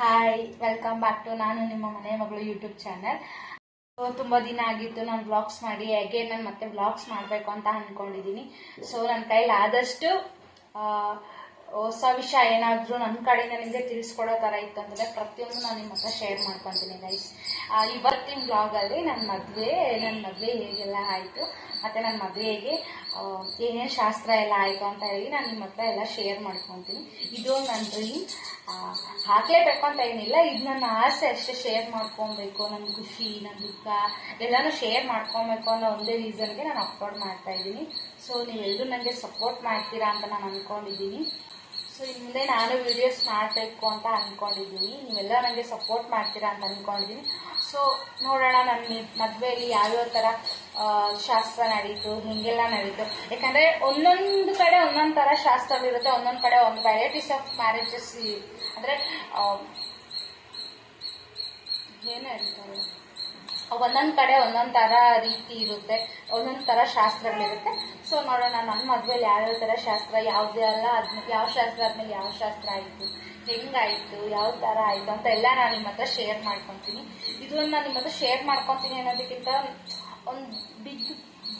Hi welcome back to ನಾನು ನಿಮ್ಮ ಮನೆ ಮಗಳು ಯೂಟ್ಯೂಬ್ ಚಾನಲ್ ಸೊ ತುಂಬ ದಿನ ಆಗಿತ್ತು ನಾನು ವ್ಲಾಗ್ಸ್ ಮಾಡಿ ಹೇಗೆ ನಾನು ಮತ್ತೆ ವ್ಲಾಗ್ಸ್ ಮಾಡಬೇಕು ಅಂತ ಅಂದ್ಕೊಂಡಿದ್ದೀನಿ ಸೊ ನನ್ನ ಕೈಲಿ ಆದಷ್ಟು ಹೊಸ ವಿಷಯ ಏನಾದರೂ ನನ್ನ ಕಡೆಯಿಂದ ನಿಮಗೆ ತಿಳಿಸ್ಕೊಡೋ ಥರ ಇತ್ತು ಅಂದರೆ ಪ್ರತಿಯೊಂದು ನಾನು ನಿಮ್ಮ ಹತ್ರ ಶೇರ್ ಮಾಡ್ಕೊತೀನಿ ಗೈಸ್ ಇವತ್ತಿನ ಬ್ಲಾಗಲ್ಲಿ ನನ್ನ ಮದುವೆ ನನ್ನ ಮದುವೆ ಹೇಗೆಲ್ಲ ಆಯಿತು, ಮತ್ತು ನನ್ನ ಮದುವೆಗೆ ಏನೇನು ಶಾಸ್ತ್ರ ಎಲ್ಲ ಆಯಿತು ಅಂತ ಹೇಳಿ ನಾನು ನಿಮ್ಮ ಹತ್ರ ಎಲ್ಲ ಶೇರ್ ಮಾಡ್ಕೊತೀನಿ. ಇದು ನನ್ನ ಡ್ರೀಮ್ ಹಾಕ್ಲೇಬೇಕು ಅಂತ ಏನಿಲ್ಲ. ಇದು ನನ್ನ ಆಸೆ ಅಷ್ಟೇ ಶೇರ್ ಮಾಡ್ಕೊಬೇಕು ನನ್ನ ಖುಷಿ ನನ್ನ ದುಃಖ, ಎಲ್ಲನೂ ಶೇರ್ ಮಾಡ್ಕೊಬೇಕು ಅನ್ನೋ ಒಂದೇ ರೀಸನ್ಗೆ ನಾನು ಅಪ್ಲೋಡ್ ಮಾಡ್ತಾ ಇದ್ದೀನಿ. ಸೊ ನೀವೆಲ್ಲರೂ ನನಗೆ ಸಪೋರ್ಟ್ ಮಾಡ್ತೀರಾ ಅಂತ ನಾನು ಅಂದ್ಕೊಂಡಿದ್ದೀನಿ ಸೊ ಹಿಂದೆ ನಾನು ವೀಡಿಯೋಸ್ ಮಾಡಬೇಕು ಅಂತ ಅಂದ್ಕೊಂಡಿದ್ದೀನಿ ನೀವೆಲ್ಲ ನನಗೆ ಸಪೋರ್ಟ್ ಮಾಡ್ತೀರಾ ಅಂತ ಅಂದ್ಕೊಂಡಿದ್ದೀನಿ ಸೊ ನೋಡೋಣ ನನ್ನ ಮದುವೆಯಲ್ಲಿ ಯಾವ್ಯಾವ ಥರ ಶಾಸ್ತ್ರ ನಡೀತು, ಹೀಗೆಲ್ಲ ನಡೀತು. ಯಾಕಂದರೆ ಒಂದೊಂದು ಕಡೆ ಒಂದೊಂದು ಥರ ಶಾಸ್ತ್ರಗಳಿರುತ್ತೆ, ಒಂದೊಂದು ಕಡೆ ಒಂದು ವೆರೈಟೀಸ್ ಆಫ್ ಮ್ಯಾರೇಜಸ್ ಅಂದರೆ ಏನು ಹೇಳ್ತಾರೆ? ಒಂದೊಂದು ಕಡೆ ಒಂದೊಂದು ಥರ ರೀತಿ ಇರುತ್ತೆ, ಒಂದೊಂದು ಥರ ಶಾಸ್ತ್ರಗಳಿರುತ್ತೆ ಸೊ ನೋಡೋಣ ನನ್ನ ಮದುವೆಯಲ್ಲಿ ಯಾವ್ಯಾವ ಥರ ಶಾಸ್ತ್ರ ಯಾವುದೆಲ್ಲ ಆದ್ಮೇಲೆ ಯಾವ ಶಾಸ್ತ್ರ ಆದ್ಮೇಲೆ ಯಾವ ಶಾಸ್ತ್ರ ಆಯಿತು, ಹೆಂಗಾಯಿತು, ಯಾವ ಥರ ಆಯಿತು ಅಂತ ಎಲ್ಲ ನಾನು ನಿಮ್ಮ ಹತ್ರ ಶೇರ್ ಮಾಡ್ಕೊತೀನಿ. ಇದನ್ನು ನಾನು ನಿಮ್ಮ ಹತ್ರ ಶೇರ್ ಮಾಡ್ಕೊತೀನಿ ಅನ್ನೋದಕ್ಕಿಂತ ಒಂದು ಬಿಗ್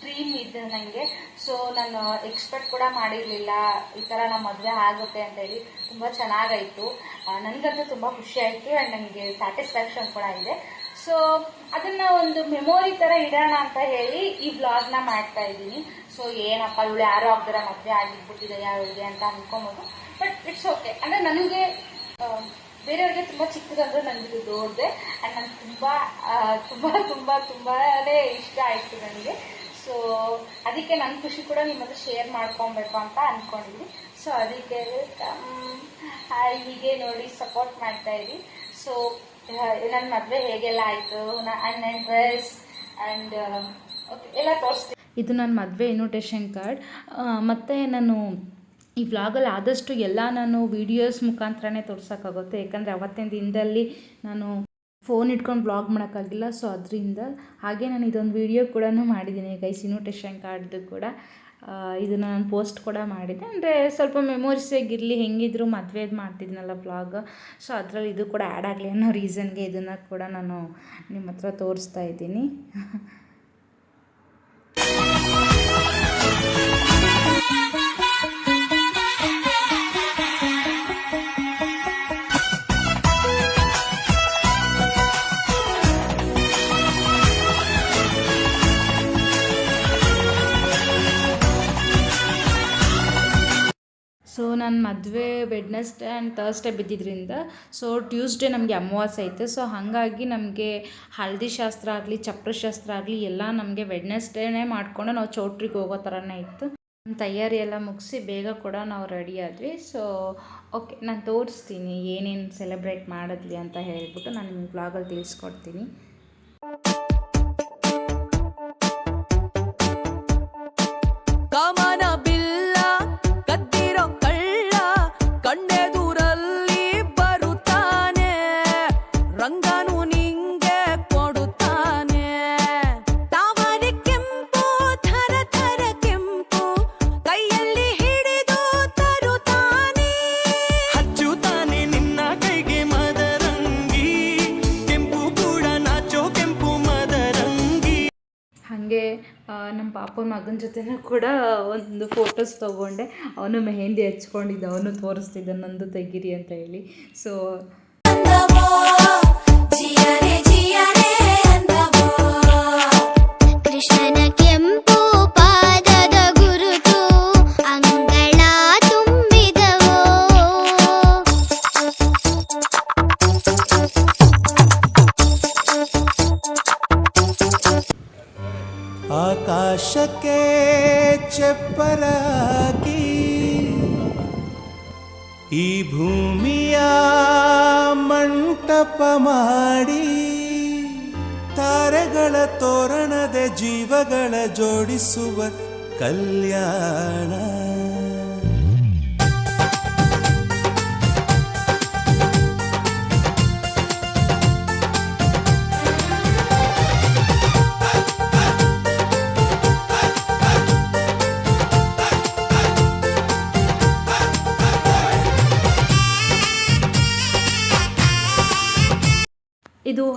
ಡ್ರೀಮ್ ಇದೆ ನನಗೆ ಸೊ ನಾನು ಎಕ್ಸ್ಪೆಕ್ಟ್ ಕೂಡ ಮಾಡಿರಲಿಲ್ಲ. ಈ ಥರ ನಮ್ಮ ಮದುವೆ ಆಗುತ್ತೆ ಅಂತ ಹೇಳಿ ತುಂಬ ಚೆನ್ನಾಗಾಯಿತು. ನನಗಂತೂ ತುಂಬ ಖುಷಿ ಆಯಿತು ಆ್ಯಂಡ್ ನನಗೆ ಸ್ಯಾಟಿಸ್ಫ್ಯಾಕ್ಷನ್ ಕೂಡ ಇದೆ. ಸೊ ಅದನ್ನು ಒಂದು ಮೆಮೊರಿ ಥರ ಇಡೋಣ ಅಂತ ಹೇಳಿ ಈ ಬ್ಲಾಗ್ನ ಮಾಡ್ತಾ ಇದ್ದೀನಿ. ಸೊ ಏನಪ್ಪ ಇವಳು ಯಾರೋ ಆಗ್ದಿರ ಮದುವೆ ಆಗಿಬಿಟ್ಟಿದೆ ಯಾರಿಗೆ ಅಂತ ಅಂದ್ಕೊಬೋದು ಬಟ್ ಇಟ್ಸ್ ಓಕೆ ಅಂದರೆ ನನಗೆ ಬೇರೆಯವ್ರಿಗೆ ತುಂಬ ಚಿಕ್ಕದಂದ್ರೆ ನನಗೆ ಇದು ದೊಡ್ಡದೆ. ಆ್ಯಂಡ್ ನನಗೆ ತುಂಬ ತುಂಬ ತುಂಬ ತುಂಬಾ ಇಷ್ಟ ಆಯಿತು ನನಗೆ ಸೊ ಅದಕ್ಕೆ ನನ್ನ ಖುಷಿ ಕೂಡ ನಿಮ್ಮ ಹತ್ರ ಶೇರ್ ಮಾಡ್ಕೊಬೇಕು ಅಂತ ಅನ್ಕೊಂಡಿದ್ವಿ ಸೊ ಅದಕ್ಕೆ ಹೀಗೆ ನೋಡಿ ಸಪೋರ್ಟ್ ಮಾಡ್ತಾ ಇದ್ವಿ ಸೊ ನನ್ನ ಮದುವೆ ಹೇಗೆಲ್ಲ ಆಯಿತು? ಆ್ಯಂಡ್ ನನ್ನ ಡ್ರೆಸ್ ಆ್ಯಂಡ್ ಓಕೆ ಎಲ್ಲ ತೋರಿಸ್ತೀನಿ ಇದು ನನ್ನ ಮದುವೆ ಇನ್ವಿಟೇಷನ್ ಕಾರ್ಡ್ ಮತ್ತು ನಾನು ಈ ವ್ಲಾಗಲ್ಲಿ ಆದಷ್ಟು ಎಲ್ಲ ನಾನು ವೀಡಿಯೋಸ್ ಮುಖಾಂತರನೇ ತೋರ್ಸೋಕ್ಕಾಗುತ್ತೆ. ಯಾಕಂದರೆ ಅವತ್ತಿನ ದಿನದಲ್ಲಿ ನಾನು ಫೋನ್ ಇಟ್ಕೊಂಡು ಬ್ಲಾಗ್ ಮಾಡೋಕ್ಕಾಗಿಲ್ಲ. ಸೊ ಅದರಿಂದ ಹಾಗೆ ನಾನು ಇದೊಂದು ವೀಡಿಯೋ ಕೂಡ ಮಾಡಿದ್ದೀನಿ. ಗೈಸ್ ಇನ್ವಿಟೇಷನ್ ಕಾರ್ಡ್ದು ಕೂಡ. ಇದನ್ನು ನಾನು ಪೋಸ್ಟ್ ಕೂಡ ಮಾಡಿದ್ದೆ. ಅಂದರೆ ಸ್ವಲ್ಪ ಮೆಮೊರೀಸಾಗಿರಲಿ ಹೆಂಗಿದ್ರು ಮದುವೆದು ಮಾಡ್ತಿದ್ನಲ್ಲ ಬ್ಲಾಗ್ ಸೊ ಅದರಲ್ಲಿ ಇದು ಕೂಡ ಆ್ಯಡ್ ಆಗಲಿ ಅನ್ನೋ ರೀಸನ್ಗೆ ಇದನ್ನು ಕೂಡ ನಾನು ನಿಮ್ಮ ಹತ್ರ ತೋರಿಸ್ತಾ ಇದ್ದೀನಿ. ನನ್ನ ಮದುವೆ ವೆಡ್ನೆಸ್ಡೇ ಆ್ಯಂಡ್ ಥರ್ಸ್ಡೇ ಬಿದ್ದಿದ್ದರಿಂದ ಸೊ ಟ್ಯೂಸ್ಡೇ ನಮಗೆ ಅಮಾವಾಸ್ಯೆ ಐತೆ. ಸೊ ಹಾಗಾಗಿ ನಮಗೆ ಹಳದಿ ಶಾಸ್ತ್ರ ಆಗಲಿ, ಚಪ್ರ ಶಾಸ್ತ್ರ ಆಗಲಿ, ಎಲ್ಲ ನಮಗೆ ವೆಡ್ನೆಸ್ಡೇನೇ ಮಾಡಿಕೊಂಡು ನಾವು ಚೌಟ್ರಿಗೆ ಹೋಗೋ ಥರನೇ ಇತ್ತು. ನಮ್ಮ ತಯಾರಿ ಎಲ್ಲ ಮುಗಿಸಿ ಬೇಗ ಕೂಡ ನಾವು ರೆಡಿ ಆದ್ವಿ. ಸೊ ಓಕೆ ನಾನು ತೋರಿಸ್ತೀನಿ ಏನೇನು ಸೆಲೆಬ್ರೇಟ್ ಮಾಡಿದ್ವಿ ಅಂತ ಹೇಳ್ಬಿಟ್ಟು ನಾನು ನಿಮ್ಗೆ ಬ್ಲಾಗಲ್ಲಿ ತಿಳಿಸ್ಕೊಡ್ತೀನಿ. ಕಮನ ಪಾಪನ ಮಗನ ಜೊತೆನೂ ಕೂಡ ಒಂದು ಫೋಟೋಸ್ ತೊಗೊಂಡೆ. ಅವನು ಮೆಹೆಂದಿ ಹಚ್ಕೊಂಡಿದ್ದ, ಅವನು ತೋರಿಸ್ತಿದ್ದ, ನಂದು ತೆಗೀರಿ ಅಂತ ಹೇಳಿ. ಸೊ ತಾರೆಗಳ ತೋರಣದೆ ಜೀವಗಳ ಜೋಡಿಸುವ ಕಲ್ಯಾಣ.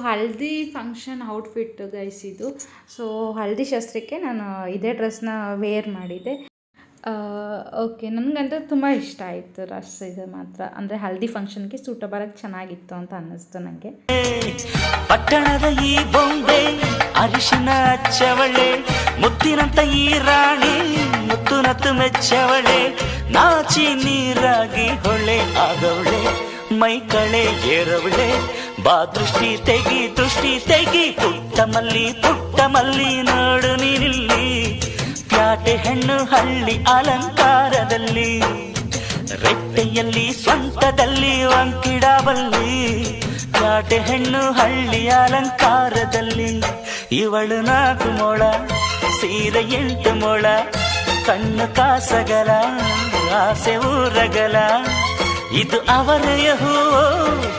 ಹಲ್ದಿ ಫಂಕ್ಷನ್ ಔಟ್ಫಿಟ್ ಗೈಸ್ ಇದು. ಸೊ ಹಲ್ದಿ ಶಾಸ್ತ್ರಕ್ಕೆ ನಾನು ಇದೇ ಡ್ರೆಸ್ನ ವೇರ್ ಮಾಡಿದ್ದೆ. ಓಕೆ ನನಗಂತೂ ತುಂಬ ಇಷ್ಟ ಆಯಿತು ರಸ್ ಇದು ಮಾತ್ರ. ಅಂದರೆ ಹಲ್ದಿ ಫಂಕ್ಷನ್ಗೆ ಸೂಟಬಲಾಗಿ ಚೆನ್ನಾಗಿತ್ತು ಅಂತ ಅನ್ನಿಸ್ತು ನನಗೆ ಪಟ್ಟಣದ ಈ ಬೊಂಬೆ, ಅರಿಶಿನ ಚವಳೆ, ಮುತ್ತಿನಂತ ಈ ರಾಣಿ ಮುತ್ತು ನತ್ತು ಮೆಚ್ಚವಳೆ, ನಾಚಿ ನೀರಾಗಿ ಹೊಳೆ ಆಗವಳೆ, ಮೈ ಕಳೆ ಏರವಳೆ ಬಾ, ದೃಷ್ಟಿ ತೆಗಿ ದೃಷ್ಟಿ ತೆಗಿ. ಪುಟ್ಟ ಮಲ್ಲಿ ಪುಟ್ಟ ಮಲ್ಲಿ, ನೋಡು ನೀನಿಲ್ಲಿ. ಪ್ಯಾಟೆ, ಹೆಣ್ಣು, ಹಳ್ಳಿ, ಅಲಂಕಾರದಲ್ಲಿ. ರೆಟ್ಟೆಯಲ್ಲಿ, ಸ್ವಂತದಲ್ಲಿ ವಂಕಿಡಬಲ್ಲಿ ಪ್ಯಾಟೆ, ಹೆಣ್ಣು, ಹಳ್ಳಿ, ಅಲಂಕಾರದಲ್ಲಿ. ಇವಳು ನಾಲ್ಕು ಮೊಳ, ಸೀರೆ ಎಂಟು ಮೊಳ, ಕಣ್ಣು ಕಾಸಗಲ, ಆಸೆ ಊರಗಲ. ಇದು ಅವರೆಯ ಹೂವೋ?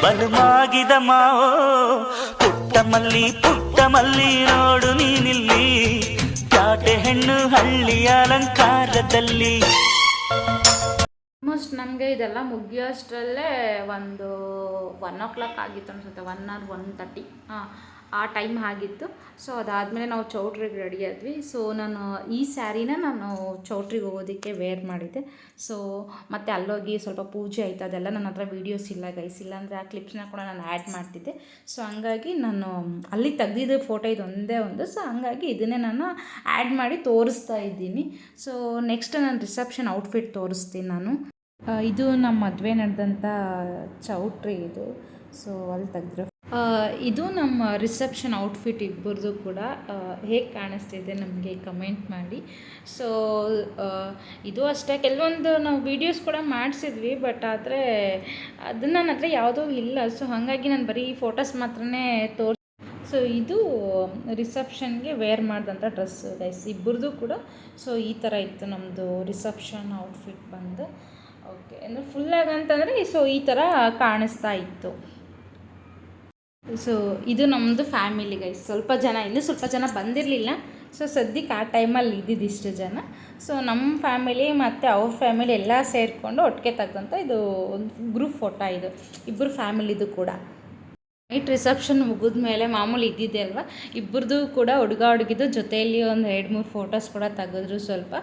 ಬಲುಮಾಗಿದ ಮಾವೋ? ಪುಟ್ಟ ಮಲ್ಲಿ ಪುಟ್ಟ ಮಲ್ಲಿ ನೋಡು ನೀನಿಲ್ಲಿ. ಚಾಟೆ ಹೆಣ್ಣು ಹಳ್ಳಿ ಅಲಂಕಾರದಲ್ಲಿ. ಆಲ್ಮೋಸ್ಟ್ ನಮಗೆ ಇದೆಲ್ಲ ಮುಗಿಯೋಷ್ಟರಲ್ಲೇ ಒಂದು ಒನ್ ಓ ಕ್ಲಾಕ್ ಆಗಿತ್ತು ಅನ್ಸುತ್ತೆ. One or one thirty. ಹಾಂ. ಆ ಟೈಮ್ ಆಗಿತ್ತು. ಸೊ ಅದಾದಮೇಲೆ ನಾವು ಚೌಟ್ರಿಗೆ ರೆಡಿ ಆದ್ವಿ. ಸೊ ನಾನು ಈ ಸ್ಯಾರಿನ ನಾನು ಚೌಟ್ರಿಗೆ ಹೋಗೋದಕ್ಕೆ ವೇರ್ ಮಾಡಿದ್ದೆ. ಸೊ ಮತ್ತು ಅಲ್ಲೋಗಿ ಸ್ವಲ್ಪ ಪೂಜೆ ಆಯಿತು. ಅದೆಲ್ಲ ನನ್ನ ಹತ್ರ ವೀಡಿಯೋಸ್ ಇಲ್ಲ ಗೈಸ್ ಇಲ್ಲ ಅಂದರೆ ಆ ಕ್ಲಿಪ್ಸ್ನ ಕೂಡ ನಾನು ಆ್ಯಡ್ ಮಾಡ್ತಿದ್ದೆ. ಸೊ ಹಂಗಾಗಿ ನಾನು, ಅಲ್ಲಿ ತೆಗ್ದಿದ್ದ ಫೋಟೋ ಇದು ಒಂದೇ ಒಂದು. ಸೊ ಹಂಗಾಗಿ ಇದನ್ನೇ ನಾನು ಆ್ಯಡ್ ಮಾಡಿ ತೋರಿಸ್ತಾ ಇದ್ದೀನಿ. ಸೊ ನೆಕ್ಸ್ಟ್ ನಾನು ರಿಸೆಪ್ಷನ್ ಔಟ್ಫಿಟ್ ತೋರಿಸ್ತೀನಿ ನಾನು. ಇದು ನಮ್ಮ ಮದುವೆ ನಡೆದಂಥ ಚೌಟ್ರಿ ಇದು. ಸೊ ಅಲ್ಲಿ ತೆಗೆದ್ರು ಇದು ನಮ್ಮ ರಿಸೆಪ್ಷನ್ ಔಟ್ಫಿಟ್ ಇಬ್ಬರದು ಕೂಡ ಹೇಗೆ ಕಾಣಿಸ್ತಿದೆ ನಮಗೆ ಕಮೆಂಟ್ ಮಾಡಿ. ಸೊ ಇದು ಅಷ್ಟೇ. ಕೆಲವೊಂದು ನಾವು ವೀಡಿಯೋಸ್ ಕೂಡ ಮಾಡಿಸಿದ್ವಿ ಬಟ್ ಆದರೆ ಅದು ನನ್ನ ಹತ್ರ ಯಾವುದೂ ಇಲ್ಲ. ಸೊ ಹಾಗಾಗಿ ನಾನು ಬರೀ ಫೋಟೋಸ್ ಮಾತ್ರನೇ ತೋರಿಸ್ ಸೊ ಇದು ರಿಸೆಪ್ಷನ್ಗೆ ವೇರ್ ಮಾಡಿದಂಥ ಡ್ರೆಸ್ ಗೈಸ್ ಇಬ್ಬರದು ಕೂಡ. ಸೊ ಈ ಥರ ಇತ್ತು ನಮ್ಮದು ರಿಸೆಪ್ಷನ್ ಔಟ್ಫಿಟ್ ಬಂದು. ಓಕೆ ಅಂದರೆ ಫುಲ್ಲಾಗಿ ಅಂತಂದರೆ ಸೊ ಈ ಥರ ಕಾಣಿಸ್ತಾ ಇತ್ತು. ಸೊ ಇದು ನಮ್ಮದು ಫ್ಯಾಮಿಲಿ ಗೈಸ್ ಸ್ವಲ್ಪ ಜನ ಇನ್ನೂ ಸ್ವಲ್ಪ ಜನ ಬಂದಿರಲಿಲ್ಲ. ಸೊ ಸದ್ಯಕ್ಕೆ ಆ ಟೈಮಲ್ಲಿ ಇದ್ದಿದ್ದು ಇಷ್ಟು ಜನ. ಸೊ ನಮ್ಮ ಫ್ಯಾಮಿಲಿ ಮತ್ತು ಅವ್ರ ಫ್ಯಾಮಿಲಿ ಎಲ್ಲ ಸೇರಿಕೊಂಡು ಒಟ್ಟಿಗೆ ತೆಗೆದಂಥ ಇದು ಒಂದು ಗ್ರೂಪ್ ಫೋಟೋ ಇದು. ಇಬ್ಬರು ಫ್ಯಾಮಿಲಿದು ಕೂಡ. ನೈಟ್ ರಿಸೆಪ್ಷನ್ ಮುಗಿದ ಮೇಲೆ ಮಾಮೂಲಿ ಇದ್ದಿದ್ದೆ ಅಲ್ವಾ? ಇಬ್ಬರದು ಕೂಡ ಹುಡುಗ ಹುಡುಗಿದು ಜೊತೆಯಲ್ಲಿ ಒಂದು ಎರಡು ಮೂರು ಫೋಟೋಸ್ ಕೂಡ ತೆಗೆದ್ರು ಸ್ವಲ್ಪ.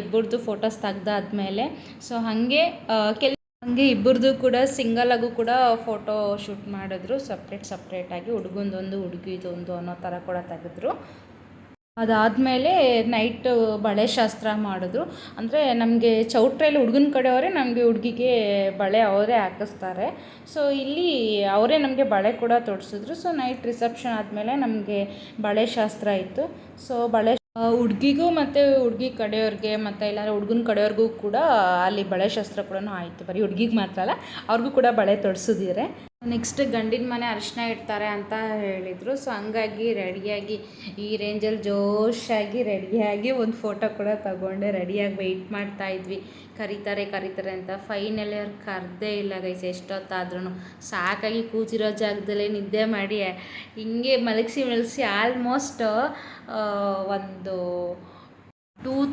ಇಬ್ಬರದು ಫೋಟೋಸ್ ತೆಗ್ದಾದ್ಮೇಲೆ. ಸೊ ಹಾಗೆ ಕೆಲ ಹಾಗೆ ಇಬ್ಬರದು ಕೂಡ ಸಿಂಗಲ್ ಆಗು ಕೂಡ ಫೋಟೋ ಶೂಟ್ ಮಾಡಿದ್ರು. ಸಪ್ರೇಟ್ ಸಪ್ರೇಟಾಗಿ ಹುಡುಗಂದೊಂದು ಹುಡುಗಿದೊಂದು ಅನ್ನೋ ಥರ ಕೂಡ ತೆಗೆದ್ರು. ಅದಾದಮೇಲೆ ನೈಟ್ ಬಳೆ ಶಾಸ್ತ್ರ ಮಾಡಿದ್ರು. ಅಂದರೆ ನಮಗೆ ಚೌಟ್ರಿಯಲ್ಲಿ ಹುಡುಗನ ಕಡೆಯವರೇ ನಮಗೆ ಹುಡುಗಿಗೆ ಬಳೆ ಅವರೇ ಹಾಕಿಸ್ತಾರೆ. ಸೊ ಇಲ್ಲಿ ಅವರೇ ನಮಗೆ ಬಳೆ ಕೂಡ ತೊಡಿಸಿದ್ರು ಸೊ ನೈಟ್ ರಿಸೆಪ್ಷನ್ ಆದಮೇಲೆ ನಮಗೆ ಬಳೆ ಶಾಸ್ತ್ರ ಇತ್ತು. ಸೊ ಬಳೆ ಹುಡುಗಿಗೂ ಮತ್ತು ಹುಡ್ಗಿ ಕಡೆಯವ್ರಿಗೆ ಮತ್ತು ಇಲ್ಲಾಂದರೆ ಹುಡುಗನ ಕಡೆಯವ್ರಿಗೂ ಕೂಡ ಅಲ್ಲಿ ಬಳೆ ಶಾಸ್ತ್ರ ಕೂಡ ಆಯಿತು. ಬರೀ ಹುಡ್ಗಿಗೆ ಮಾತ್ರ ಅಲ್ಲ, ಅವ್ರಿಗೂ ಕೂಡ ಬಳೆ ತೊಡಿಸಿದ್ದೀರೆ ನೆಕ್ಸ್ಟ್ ಗಂಡಿನ ಮನೆ ಅರಿಶಿನ ಇಡ್ತಾರೆ ಅಂತ ಹೇಳಿದರು. ಸೊ ಹಂಗಾಗಿ ರೆಡಿಯಾಗಿ ಈ ರೇಂಜಲ್ಲಿ ಜೋಶಾಗಿ ರೆಡಿಯಾಗಿ ಒಂದು ಫೋಟೋ ಕೂಡ ತಗೊಂಡೆ ರೆಡಿಯಾಗಿ ವೆಯ್ಟ್ ಮಾಡ್ತಾ ಇದ್ವಿ. ಕರೀತಾರೆ ಕರೀತಾರೆ ಅಂತ. ಫೈನಲಿ ಅವ್ರು ಕರೆದೇ ಇಲ್ಲ ಗೈಸ್ ಎಷ್ಟೊತ್ತಾದ್ರೂ ಸಾಕಾಗಿ ಕೂತಿರೋ ಜಾಗದಲ್ಲೇ ನಿದ್ದೆ ಮಾಡಿ, ಹಿಂಗೆ ಮಲಗಿಸಿ ಮಲಗಿಸಿ ಆಲ್ಮೋಸ್ಟ್ ಒಂದು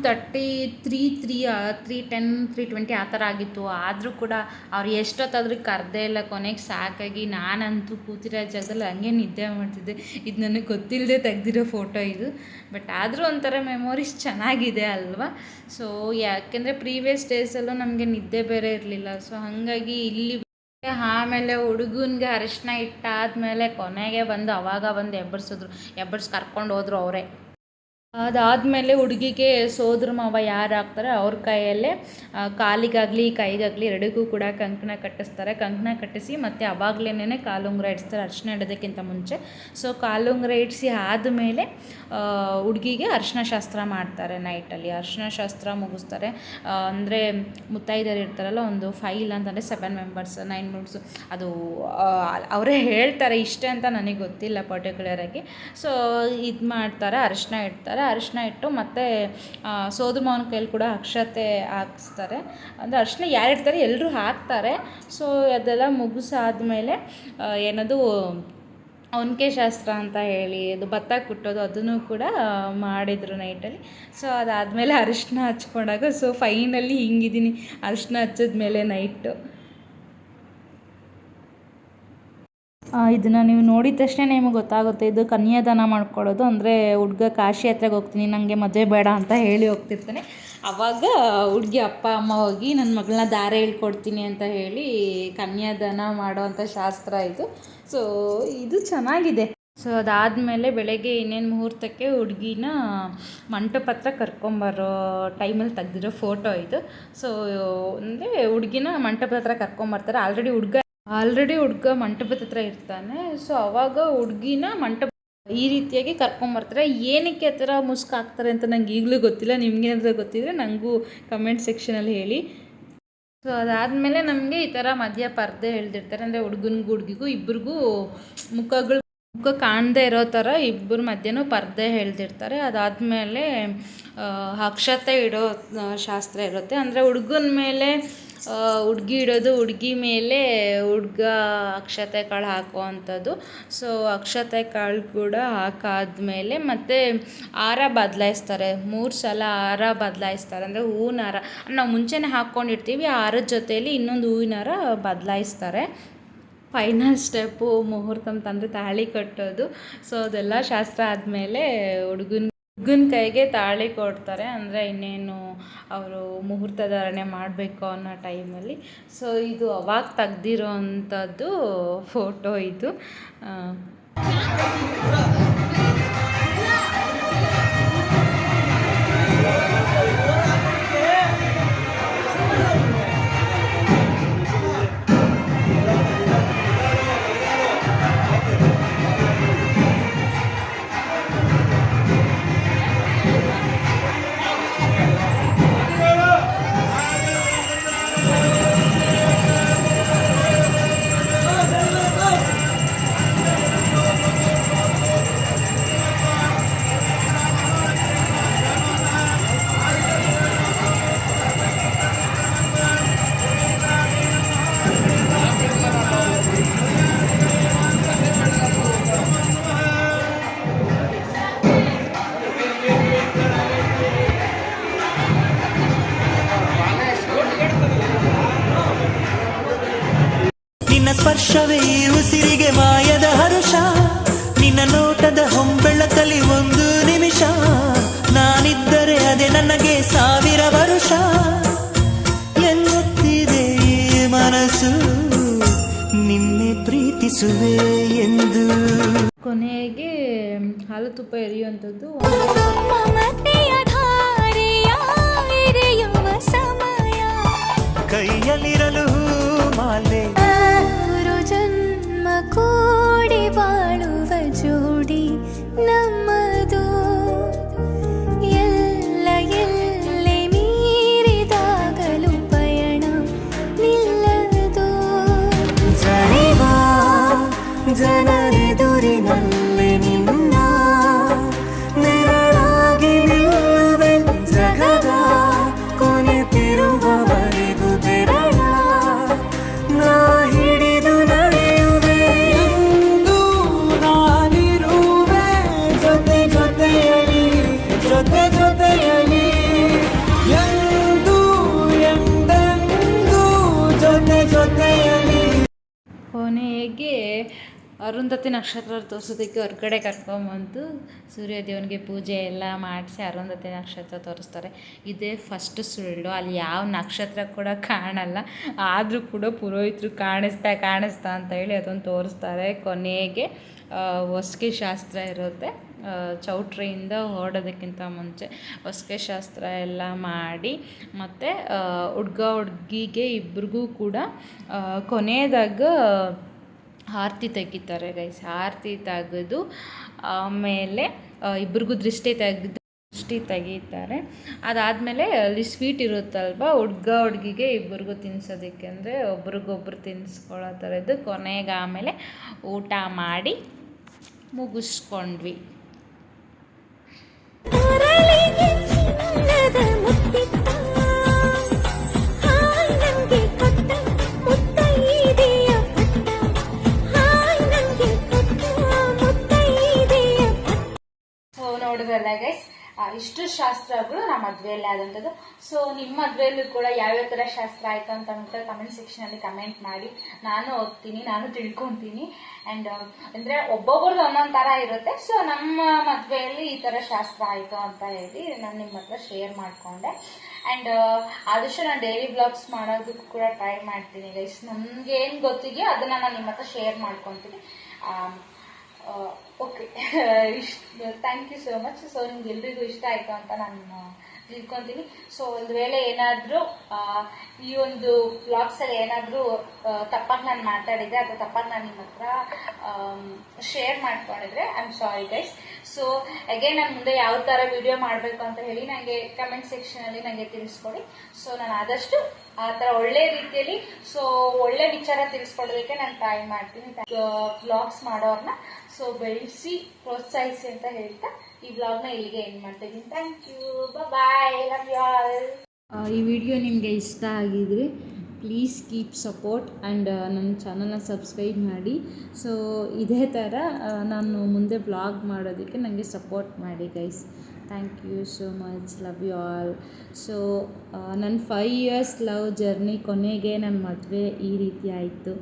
thirty three three three ten three twenty ಆ ಥರ ಆಗಿತ್ತು. ಆದರೂ ಕೂಡ ಅವ್ರು ಎಷ್ಟೊತ್ತಾದ್ರೂ ಕರೆದೇ ಇಲ್ಲ ಕೊನೆಗೆ ಸಾಕಾಗಿ ನಾನಂತೂ ಕೂತಿರೋ ಜಾಗದಲ್ಲಿ ಹಂಗೆ ನಿದ್ದೆ ಮಾಡ್ತಿದ್ದೆ. ಇದು ನನಗೆ ಗೊತ್ತಿಲ್ಲದೆ ತೆಗೆದಿರೋ ಫೋಟೋ ಇದು. ಬಟ್ ಆದರೂ ಒಂಥರ ಮೆಮೊರೀಸ್ ಚೆನ್ನಾಗಿದೆ ಅಲ್ವಾ? ಸೊ ಯಾಕೆಂದರೆ ಪ್ರೀವಿಯಸ್ ಡೇಸಲ್ಲೂ ನಮಗೆ ನಿದ್ದೆ ಬೇರೆ ಇರಲಿಲ್ಲ. ಸೊ ಹಾಗಾಗಿ ಇಲ್ಲಿ ಆಮೇಲೆ ಹುಡುಗನ್ಗೆ ಅರಿಶಿನ ಇಟ್ಟಾದ್ಮೇಲೆ ಕೊನೆಗೆ ಬಂದು ಅವಾಗ ಬಂದು ಎಬ್ಬರ್ಸಿದ್ರು. ಎಬ್ಬರ್ಸ್ ಕರ್ಕೊಂಡು ಹೋದ್ರು ಅವರೇ. ಅದಾದಮೇಲೆ ಹುಡುಗಿಗೆ ಸೋದ್ರ ಮಾವ ಯಾರು ಆಗ್ತಾರೆ ಅವ್ರ ಕೈಯಲ್ಲೇ ಕಾಲಿಗಾಗಲಿ, ಕೈಗಾಗಲಿ ಎರಡಕ್ಕೂ ಕೂಡ ಕಂಕಣ ಕಟ್ಟಿಸ್ತಾರೆ. ಕಂಕಣ ಕಟ್ಟಿಸಿ ಮತ್ತು ಅವಾಗಲೇನೇ ಕಾಲುಂಗ್ರ ಇಡಿಸ್ತಾರೆ ಅರ್ಶಿನ ಇಡೋದಕ್ಕಿಂತ ಮುಂಚೆ. ಸೊ ಕಾಲುಂಗ್ರ ಇಡಿಸಿ ಆದಮೇಲೆ ಹುಡುಗಿಗೆ ಅರ್ಶಿನ ಶಾಸ್ತ್ರ ಮಾಡ್ತಾರೆ ನೈಟಲ್ಲಿ. ಅರ್ಶಿನ ಶಾಸ್ತ್ರ ಮುಗಿಸ್ತಾರೆ. ಅಂದರೆ ಮುತ್ತೈದೆಯರು ಇರ್ತಾರಲ್ಲ, ಒಂದು ಫೈಲ್ ಅಂತಂದರೆ ಸೆವೆನ್ ಮೆಂಬರ್ಸ್, ನೈನ್ ಮೆಂಬರ್ಸ್, ಅದು ಅವರೇ ಹೇಳ್ತಾರೆ ಇಷ್ಟೇ ಅಂತ ನನಗೆ ಗೊತ್ತಿಲ್ಲ ಪರ್ಟಿಕ್ಯುಲರಾಗಿ ಸೊ ಇದು ಮಾಡ್ತಾರೆ ಅರ್ಶಿನ ಇಡ್ತಾರೆ. ಅರಿಶಿನ ಇಟ್ಟು ಮತ್ತು ಸೋದ್ರ ಮಾವನ ಕೈಯಲ್ಲಿ ಕೂಡ ಅಕ್ಷತೆ ಹಾಕಿಸ್ತಾರೆ. ಅಂದರೆ ಅರಿಶಿನ ಯಾರು ಇಡ್ತಾರೆ ಎಲ್ಲರೂ ಹಾಕ್ತಾರೆ. ಸೊ ಅದೆಲ್ಲ ಮುಗಿಸಾದ್ಮೇಲೆ ಏನದು, ಒನಕೆ ಶಾಸ್ತ್ರ ಅಂತ ಹೇಳಿ, ಅದು ಭತ್ತ ಕುಟ್ಟೋದು, ಅದನ್ನು ಕೂಡ ಮಾಡಿದರು ನೈಟಲ್ಲಿ ಸೊ ಅದಾದಮೇಲೆ ಅರಿಶಿನ ಹಚ್ಕೊಂಡಾಗ ಸೊ ಫೈನಲಿ ಹಿಂಗಿದ್ದೀನಿ ಅರಿಶಿನ ಹಚ್ಚಿದ್ಮೇಲೆ ನೈಟು ಇದನ್ನು ನೀವು ನೋಡಿದ ತಕ್ಷಣ ನಿಮಗೆ ಗೊತ್ತಾಗುತ್ತೆ, ಇದು ಕನ್ಯಾದಾನ ಮಾಡ್ಕೊಳ್ಳೋದು ಅಂದರೆ ಹುಡ್ಗ ಕಾಶಿ ಯಾತ್ರೆಗೆ ಹೋಗ್ತೀನಿ ನನಗೆ ಮದುವೆ ಬೇಡ ಅಂತ ಹೇಳಿ ಹೋಗ್ತಿರ್ತಾನೆ. ಆವಾಗ ಹುಡುಗಿ ಅಪ್ಪ, ಅಮ್ಮ ಹೋಗಿ ನನ್ನ ಮಗಳನ್ನ ದಾರ ಹೇಳ್ಕೊಡ್ತೀನಿ ಅಂತ ಹೇಳಿ ಕನ್ಯಾದಾನ ಮಾಡೋವಂಥ ಶಾಸ್ತ್ರ ಇದು. ಸೊ ಇದು ಚೆನ್ನಾಗಿದೆ. ಸೊ ಅದಾದಮೇಲೆ ಬೆಳಗ್ಗೆ ಇನ್ನೇನು ಮುಹೂರ್ತಕ್ಕೆ ಹುಡುಗಿನ ಮಂಟಪ ಹತ್ರ ಕರ್ಕೊಂಬರೋ ಟೈಮಲ್ಲಿ ತೆಗ್ದಿರೋ ಫೋಟೋ ಇದು. ಸೊ ಅಂದರೆ ಹುಡುಗಿನ ಮಂಟಪದ ಹತ್ರ ಕರ್ಕೊಂಬರ್ತಾರೆ. ಆಲ್ರೆಡಿ ಹುಡುಗ ಆಲ್ರೆಡಿ ಹುಡ್ಗ ಮಂಟಪದ ಹತ್ರ ಇರ್ತಾನೆ. ಸೊ ಅವಾಗ ಹುಡುಗಿನ ಮಂಟಪ ಈ ರೀತಿಯಾಗಿ ಕರ್ಕೊಂಬರ್ತಾರೆ ಏನಕ್ಕೆ ಆ ಥರ ಮುಸ್ಕ್ ಹಾಕ್ತಾರೆ ಅಂತ ನಂಗೆ ಈಗಲೂ ಗೊತ್ತಿಲ್ಲ. ನಿಮ್ಗೇನಾದರೂ ಗೊತ್ತಿದ್ರೆ ನನಗೂ ಕಮೆಂಟ್ ಸೆಕ್ಷನಲ್ಲಿ ಹೇಳಿ. ಸೊ ಅದಾದಮೇಲೆ ನಮಗೆ ಈ ಥರ ಮಧ್ಯ ಪರ್ದೆ ಹೇಳ್ದಿರ್ತಾರೆ. ಅಂದರೆ ಹುಡುಗನಿಗೂ ಹುಡುಗಿಗೂ ಇಬ್ಬರಿಗೂ ಮುಖಗಳು ಮುಖ ಕಾಣದೇ ಇರೋ ಥರ ಇಬ್ಬರ ಮಧ್ಯನೂ ಪರ್ದೆ ಹೇಳ್ದಿರ್ತಾರೆ. ಅದಾದಮೇಲೆ ಅಕ್ಷತೆ ಇಡೋ ಶಾಸ್ತ್ರ ಇರುತ್ತೆ. ಅಂದರೆ ಹುಡುಗನ ಮೇಲೆ ಹುಡುಗಿ ಇಡೋದು ಹುಡ್ಗಿ ಮೇಲೆ ಹುಡ್ಗ ಅಕ್ಷತೆ ಕಾಳು ಹಾಕುವಂಥದ್ದು. ಸೊ ಅಕ್ಷತೆ ಕಾಳು ಕೂಡ ಹಾಕಾದ್ಮೇಲೆ ಮತ್ತು ಹಾರ ಬದಲಾಯಿಸ್ತಾರೆ. ಮೂರು ಸಲ ಹಾರ ಬದಲಾಯಿಸ್ತಾರೆ. ಅಂದರೆ ಹೂವಿನ ಹಾರ. ನಾವು ಮುಂಚೆನೇ ಹಾಕ್ಕೊಂಡಿರ್ತೀವಿ ಹಾರದ ಜೊತೆಯಲ್ಲಿ ಇನ್ನೊಂದು ಹೂವಿನ ಹಾರ ಬದಲಾಯಿಸ್ತಾರೆ. ಫೈನಲ್ ಸ್ಟೆಪ್ಪು ಮುಹೂರ್ತಮ್ ತಂದರೆ ತಾಳಿ ಕಟ್ಟೋದು. ಸೊ ಅದೆಲ್ಲ ಶಾಸ್ತ್ರ ಆದಮೇಲೆ ಹುಡುಗನ ಹುಡುಗನ ಕೈಗೆ ತಾಳಿ ಕೊಡ್ತಾರೆ. ಅಂದರೆ ಇನ್ನೇನು ಅವರು ಮುಹೂರ್ತ ಧಾರಣೆ ಮಾಡಬೇಕು ಅನ್ನೋ ಟೈಮಲ್ಲಿ ಸೊ ಇದು ಅವಾಗ ತೆಗ್ದಿರೋ ಅಂಥದ್ದು ಫೋಟೋ ಇದು ಮನಸ್ಸು ನಿನ್ನೆ ಪ್ರೀತಿಸುವೆ ಎಂದು. ಕೊನೆಗೆ ಹಾಲು ತುಪ್ಪ ಎರಿಯುವಂಥದ್ದು. ಕೈಯಲ್ಲಿರಲು ಮಾಲೆ. ಜನ್ಮ ಕೂಡಿ ಬಾಳುವ ಜೋಡಿ ನಮ್ಮದು ಕೊನೆಗೆ ಅರುಂಧತಿ ನಕ್ಷತ್ರ ತೋರಿಸೋದಕ್ಕೆ ಹೊರಗಡೆ ಕರ್ಕೊಂಬಂದು ಸೂರ್ಯದೇವನಿಗೆ ಪೂಜೆ ಎಲ್ಲ ಮಾಡಿಸಿ ಅರುಂಧತಿ ನಕ್ಷತ್ರ ತೋರಿಸ್ತಾರೆ. ಇದೇ ಫಸ್ಟ್ ಸುಳ್ಳು. ಅಲ್ಲಿ ಯಾವ ನಕ್ಷತ್ರ ಕೂಡ ಕಾಣಲ್ಲ. ಆದರೂ ಕೂಡ ಪುರೋಹಿತರು ಕಾಣಿಸ್ತಾ ಕಾಣಿಸ್ತಾ ಅಂತ ಹೇಳಿ ಅದನ್ನು ತೋರಿಸ್ತಾರೆ. ಕೊನೆಗೆ ಹೊಸ್ಗೆ ಶಾಸ್ತ್ರ ಇರುತ್ತೆ. ಚೌಟ್ರಿಯಿಂದ ಹೊರಡೋದಕ್ಕಿಂತ ಮುಂಚೆ ಹೊಸ್ಕೆ ಶಾಸ್ತ್ರ ಎಲ್ಲ ಮಾಡಿ, ಮತ್ತು ಹುಡ್ಗ ಹುಡ್ಗಿಗೆ ಇಬ್ರಿಗೂ ಕೂಡ ಕೊನೆಯದಾಗ ಆರತಿ ತೆಗಿತಾರೆ ಗೈಸ್ ಆರತಿ ತೆಗೆದು ಆಮೇಲೆ ಇಬ್ರಿಗೂ ದೃಷ್ಟಿ ತೆಗೆದು ದೃಷ್ಟಿ ತೆಗೀತಾರೆ. ಅದಾದಮೇಲೆ, ಅಲ್ಲಿ ಸ್ವೀಟ್ ಇರುತ್ತಲ್ವ ಹುಡ್ಗ ಹುಡ್ಗಿಗೆ ಇಬ್ಬರಿಗೂ ತಿನ್ಸೋದಕ್ಕೆ, ಅಂದರೆ ಒಬ್ರಿಗೊಬ್ರು ತಿನ್ಸ್ಕೊಳ್ಳೋ ಥರದ್ದು. ಕೊನೆಗೆ ಆಮೇಲೆ ಊಟ ಮಾಡಿ ಮುಗಿಸ್ಕೊಂಡ್ವಿ. முத்தி ಇಷ್ಟು ಶಾಸ್ತ್ರಗಳು ನಮ್ಮ ಮದುವೆಯಲ್ಲಿ ಆದಂಥದ್ದು. ಸೊ ನಿಮ್ಮ ಮದುವೆಯಲ್ಲೂ ಕೂಡ ಯಾವ್ಯಾವ ಥರ ಶಾಸ್ತ್ರ ಆಯಿತು ಅಂತ ಅಂದ್ಬಿಟ್ಟು ಕಮೆಂಟ್ ಸೆಕ್ಷನಲ್ಲಿ ಕಮೆಂಟ್ ಮಾಡಿ. ನಾನು ಓದ್ತೀನಿ ನಾನು ತಿಳ್ಕೊತೀನಿ. ಆ್ಯಂಡ್ ಅಂದರೆ ಒಬ್ಬೊಬ್ಬರದ್ದು ಒಂದೊಂದು ಥರ ಇರುತ್ತೆ. ಸೊ ನಮ್ಮ ಮದುವೆಯಲ್ಲಿ ಈ ಥರ ಶಾಸ್ತ್ರ ಆಯಿತು ಅಂತ ಹೇಳಿ ನಾನು ನಿಮ್ಮ ಹತ್ರ ಶೇರ್ ಮಾಡಿಕೊಂಡೆ. ಆ್ಯಂಡ್ ಆದಷ್ಟು ನಾನು ಡೈಲಿ ಬ್ಲಾಗ್ಸ್ ಮಾಡೋದಕ್ಕೂ ಕೂಡ ಟ್ರೈ ಮಾಡ್ತೀನಿ ಗೈಸ್ ನನಗೇನು ಏನು ಗೊತ್ತಿದೆಯೋ ಅದನ್ನು ನಾನು ನಿಮ್ಮ ಹತ್ರ ಶೇರ್ ಮಾಡ್ಕೊತೀನಿ. ಓಕೆ ಇಷ್ಟು thank you so much so ನಿಮ್ಗೆ ಎಲ್ರಿಗೂ ಇಷ್ಟ ಆಯಿತು ಅಂತ ನಾನು ತಿಳ್ಕೊತೀನಿ. ಸೊ ಒಂದು ವೇಳೆ ಏನಾದರೂ ಈ ಒಂದು ಬ್ಲಾಗ್ಸಲ್ಲಿ ಏನಾದರೂ ತಪ್ಪಾಗಿ ನಾನು ಮಾತಾಡಿದ್ದೆ ಅಥವಾ ತಪ್ಪಾಗಿ ನಾನು ನಿಮ್ಮ ಹತ್ರ ಶೇರ್ ಮಾಡ್ಕೊಂಡಿದ್ರೆ I am sorry guys so again ನಾನು ಮುಂದೆ ಯಾವ ಥರ ವಿಡಿಯೋ ಮಾಡಬೇಕು ಅಂತ ಹೇಳಿ ನನಗೆ ಕಮೆಂಟ್ ಸೆಕ್ಷನಲ್ಲಿ ನನಗೆ ತಿಳಿಸ್ಕೊಡಿ. ಸೊ ನಾನು ಆದಷ್ಟು ಆ ಥರ ಒಳ್ಳೆ ರೀತಿಯಲ್ಲಿ ಸೊ ಒಳ್ಳೆ ವಿಚಾರ ತಿಳಿಸ್ಕೊಡೋದಕ್ಕೆ ನಾನು ಟ್ರೈ ಮಾಡ್ತೀನಿ. ವ್ಲಾಗ್ಸ್ ಮಾಡೋರ್ನ ಸೊ ಬೆಳೆಸಿ, ಪ್ರೋತ್ಸಾಹಿಸಿ ಅಂತ ಹೇಳ್ತಾ ಈ ಬ್ಲಾಗ್ನ ಇಲ್ಲಿಗೆ ಎಂಡ್ ಮಾಡ್ತಿದ್ದೀನಿ thank you bye love you all ಈ ವಿಡಿಯೋ ನಿಮಗೆ ಇಷ್ಟ ಆಗಿದ್ರೆ ಪ್ಲೀಸ್ ಕೀಪ್ ಸಪೋರ್ಟ್ ಆ್ಯಂಡ್ ನನ್ನ ಚಾನಲ್ನ ಸಬ್ಸ್ಕ್ರೈಬ್ ಮಾಡಿ. ಸೊ ಇದೇ ಥರ ನಾನು ಮುಂದೆ ಬ್ಲಾಗ್ ಮಾಡೋದಕ್ಕೆ ನನಗೆ ಸಪೋರ್ಟ್ ಮಾಡಿ guys thank you so much love you all so ನನ್ನ ಫೈವ್ ಇಯರ್ಸ್ ಲವ್ ಜರ್ನಿ ಕೊನೆಗೆ ನನ್ನ ಮದುವೆ ಈ ರೀತಿ ಆಯಿತು.